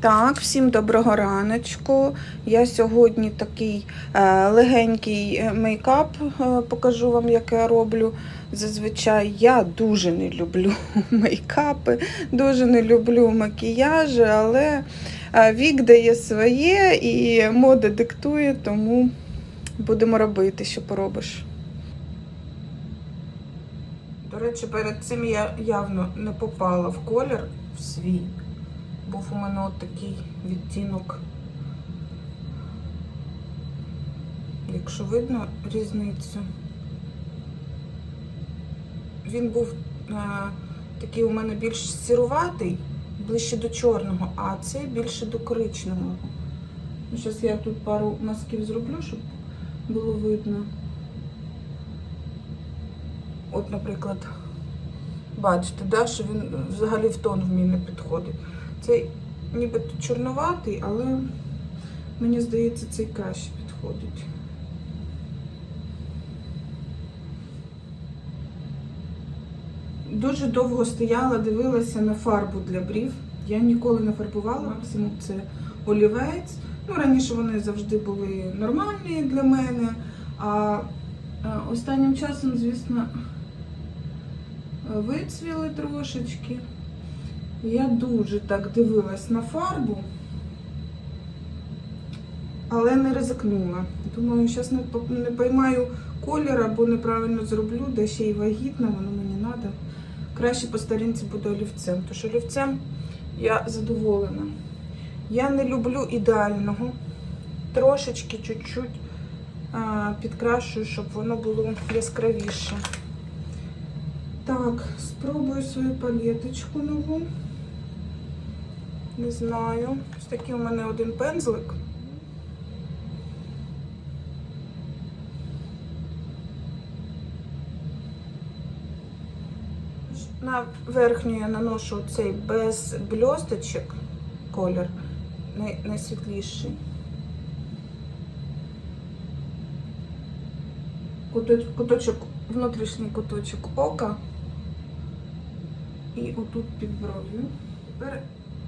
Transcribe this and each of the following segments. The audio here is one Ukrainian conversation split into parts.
Так, всім доброго раночку. Я сьогодні такий е, легенький е, мейкап е, покажу вам, як я роблю. Зазвичай я дуже не люблю мейкапи, дуже не люблю макіяжі, але вік дає своє і мода диктує, тому будемо робити, що поробиш. До речі, перед цим я явно не попала в колір в свій. Був у мене от такий відтінок. Якщо видно різницю. Він був е, такий у мене більш сіруватий, ближче до чорного, а цей більше до коричневого. Зараз я тут пару мазків зроблю, щоб було видно. От, наприклад, бачите, да, що він взагалі в тон в мій не підходить. Цей нібито чорноватий, але мені здається, цей краще підходить. Дуже довго стояла, дивилася на фарбу для брів. Я ніколи не фарбувала, максимум це олівець. Ну, раніше вони завжди були нормальні для мене. А е, останнім часом, звісно, вицвіли трошечки. Я дуже так дивилась на фарбу, але не ризикнула. Думаю, зараз не, поймаю колір або неправильно зроблю, де ще й вагітна, воно мені треба. Краще по старінці буду олівцем, тому що олівцем я задоволена. Я не люблю ідеального. Трошечки чуть-чуть підкрашую, щоб воно було яскравіше. Так, спробую свою палеточку нову. Не знаю. Ось такий у мене один пензлик. На верхню я наношу цей без бльосточок колір, найсвітліший. Куточ- Куточок, внутрішній куточок ока і отут під бров'ю. Тепер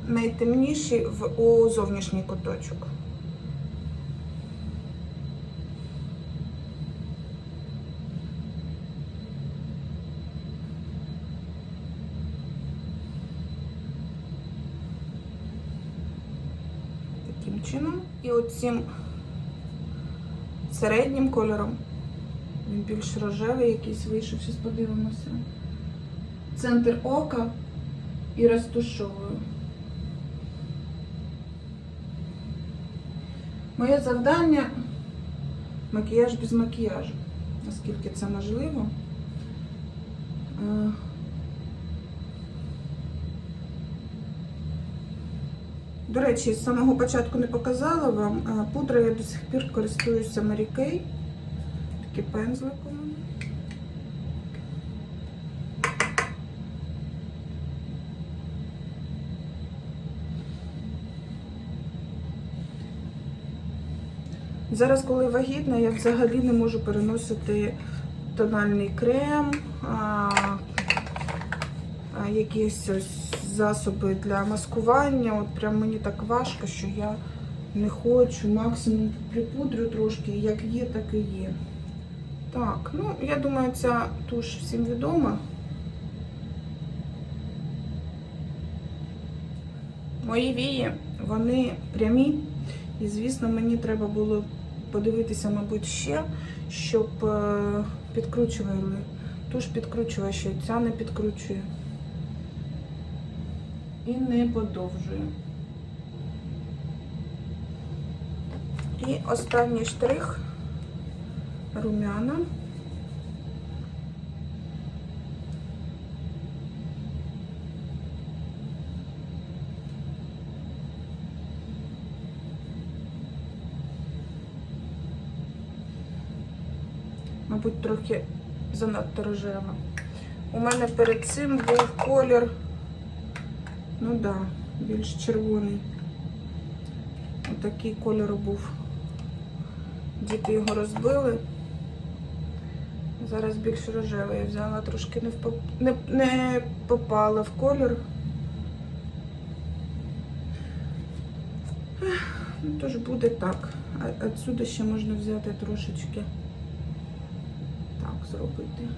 найтемніший в у зовнішній куточок. Таким чином. І оцим середнім кольором. Він більш рожевий якийсь вийшов, зараз подивимося. Центр ока і розтушовую. Моє завдання макіяж без макіяжу, наскільки це можливо. Е, До речі, з самого початку не показала вам. Пудра я до сих пір користуюся Mary Kay. такі пензликом. Зараз, коли вагітна, я взагалі не можу переносити тональний крем, а, а, якісь ось засоби для маскування. От прям мені так важко, що я не хочу. Максимум припудрю трошки, як є, так і є. Так, ну я думаю, ця туш всім відома. Мої вії, вони прямі. І, звісно, мені треба було подивитися, мабуть, ще, щоб е, підкручували. Туш підкручує ще, ця не підкручує. І не подовжує. І останній штрих румяна. Мабуть, трохи занадто рожева. У мене перед цим був колір, ну да, більш червоний. Отакий кольор був. Діти його розбили. Зараз більш рожевий. Я взяла трошки не, впоп... не, не попала в колір. Ну, тож буде так. А отсюди ще можна взяти трошечки. Зробити.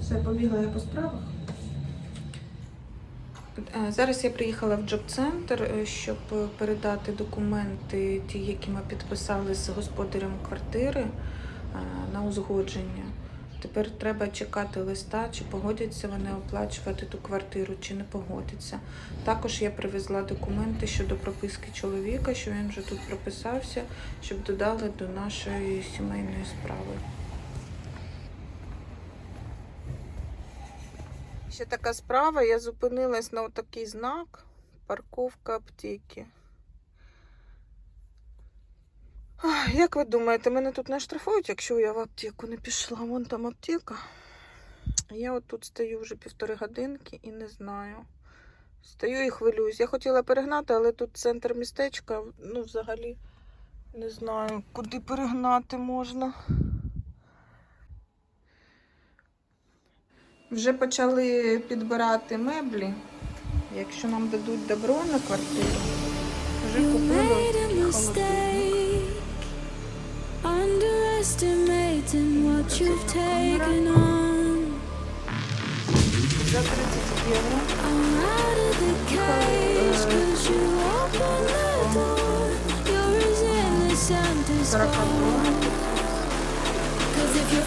Все, побігла я по справах. Е, Зараз я приїхала в джоб-центр, е, щоб передати документи, ті, які ми підписали з господарем квартири е, на узгодження. Тепер треба чекати листа, чи погодяться вони оплачувати ту квартиру, чи не погодяться. Також я привезла документи щодо прописки чоловіка, що він вже тут прописався, щоб додали до нашої сімейної справи. Ще така справа, я зупинилась на отакий знак парковка аптеки. Як ви думаєте, мене тут не штрафують, якщо я в аптеку не пішла? Вон там аптека. Я от тут стою вже півтори годинки і не знаю. Стою і хвилююсь. Я хотіла перегнати, але тут центр містечка, ну, взагалі не знаю, куди перегнати можна. Вже почали підбирати меблі. Якщо нам дадуть добро на квартиру, вже купили холодильник. За 30 євро. I'm uh,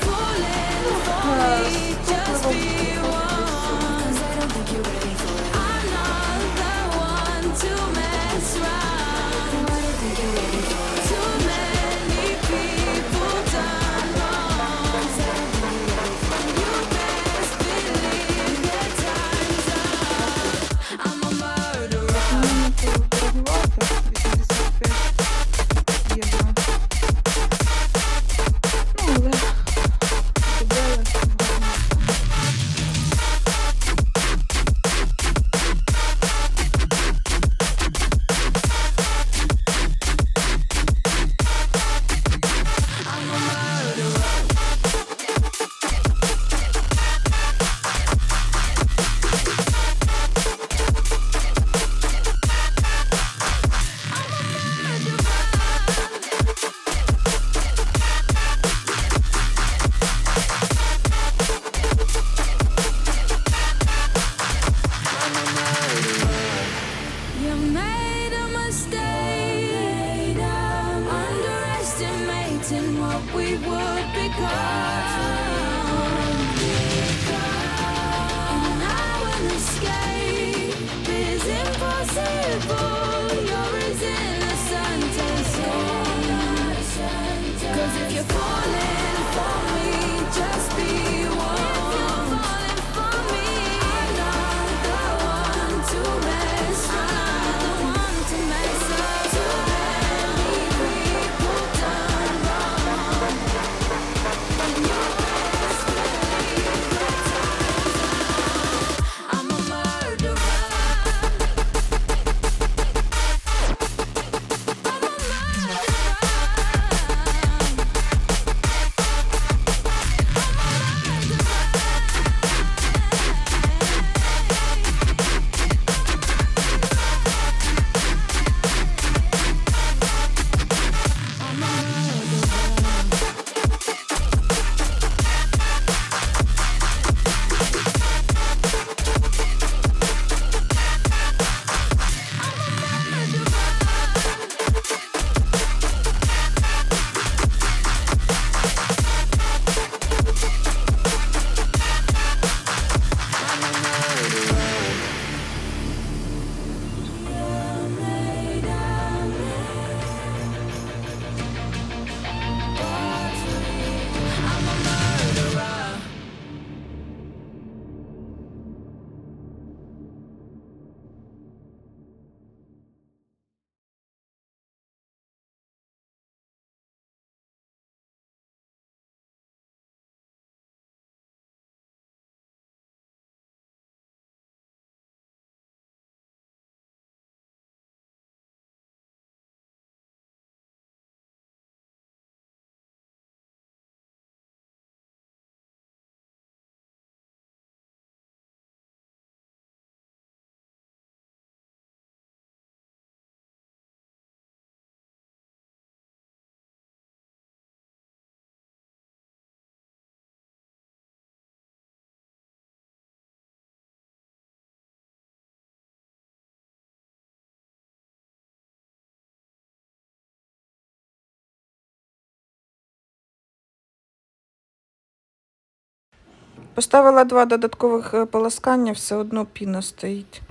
Поставила два додаткових е, полоскання, все одно піна стоїть.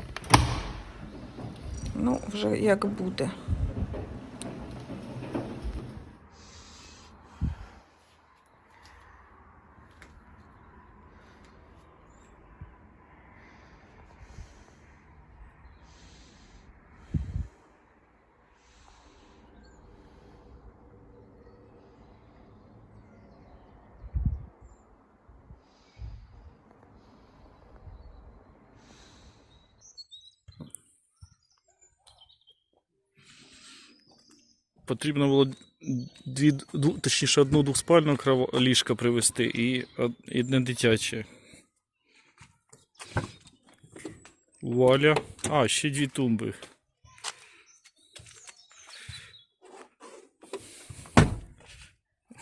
Ну, вже як буде. Потрібно було дві, точніше, одну двохспальну ліжка привезти і одне дитяче. Вуаля. А, ще дві тумби.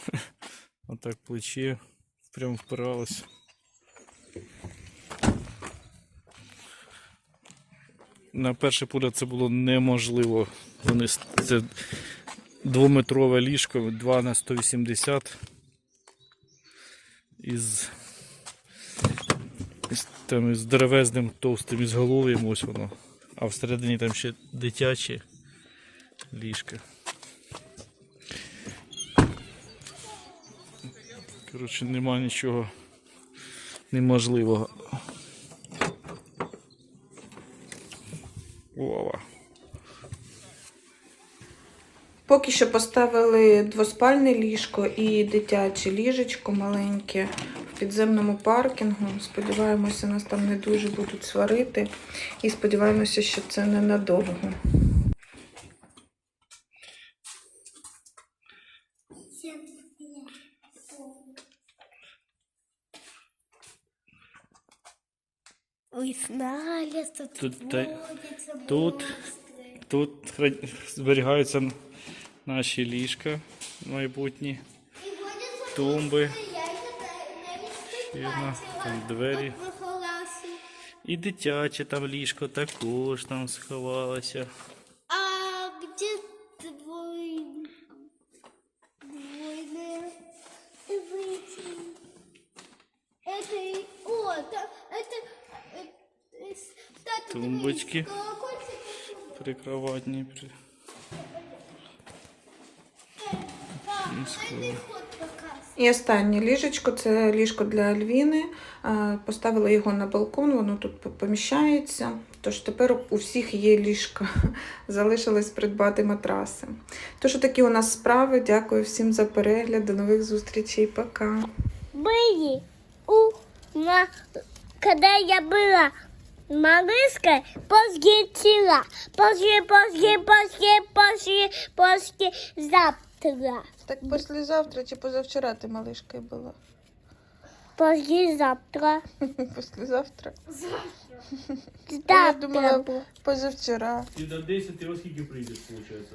Отак плечі прям впиралось. На перший погляд це було неможливо. Вони це двометрове ліжко 2 на 180 із, із, там, із деревезним товстим ізголов'ям ось воно. А всередині там ще дитяче ліжко. Коротше, нема нічого неможливого. Вова. Поки що поставили двоспальне ліжко і дитяче ліжечко маленьке в підземному паркінгу. Сподіваємося, нас там не дуже будуть сварити. І сподіваємося, що це ненадовго. Тут тут, тут- Тут зберігаються наші ліжка майбутні, И водятся тумби, монстры. Я их на- на них ще одна, спать там бачила. двері. От поховався. І дитяче там ліжко також там сховалося. А где твой... Двойное выйти? Это... и- О, да, это... э, э, с- Тата, дивись, Тумбочки. колокольчик. Прикроватні. І останнє ліжечко це ліжко для Альвіни. Е, Поставила його на балкон, воно тут по- поміщається. Тож тепер у всіх є ліжка. Залишилось придбати матраси. Тож такі у нас справи. Дякую всім за перегляд. До нових зустрічей. Пока. были у на когда я была малышкой позавчера, после, после, после, после, после завтра, Так післязавтра чи позавчора ти малишкою була? послезавтра, Послезавтра? завтра. позавчора. І до 10 ось скільки прийдеш, виходить?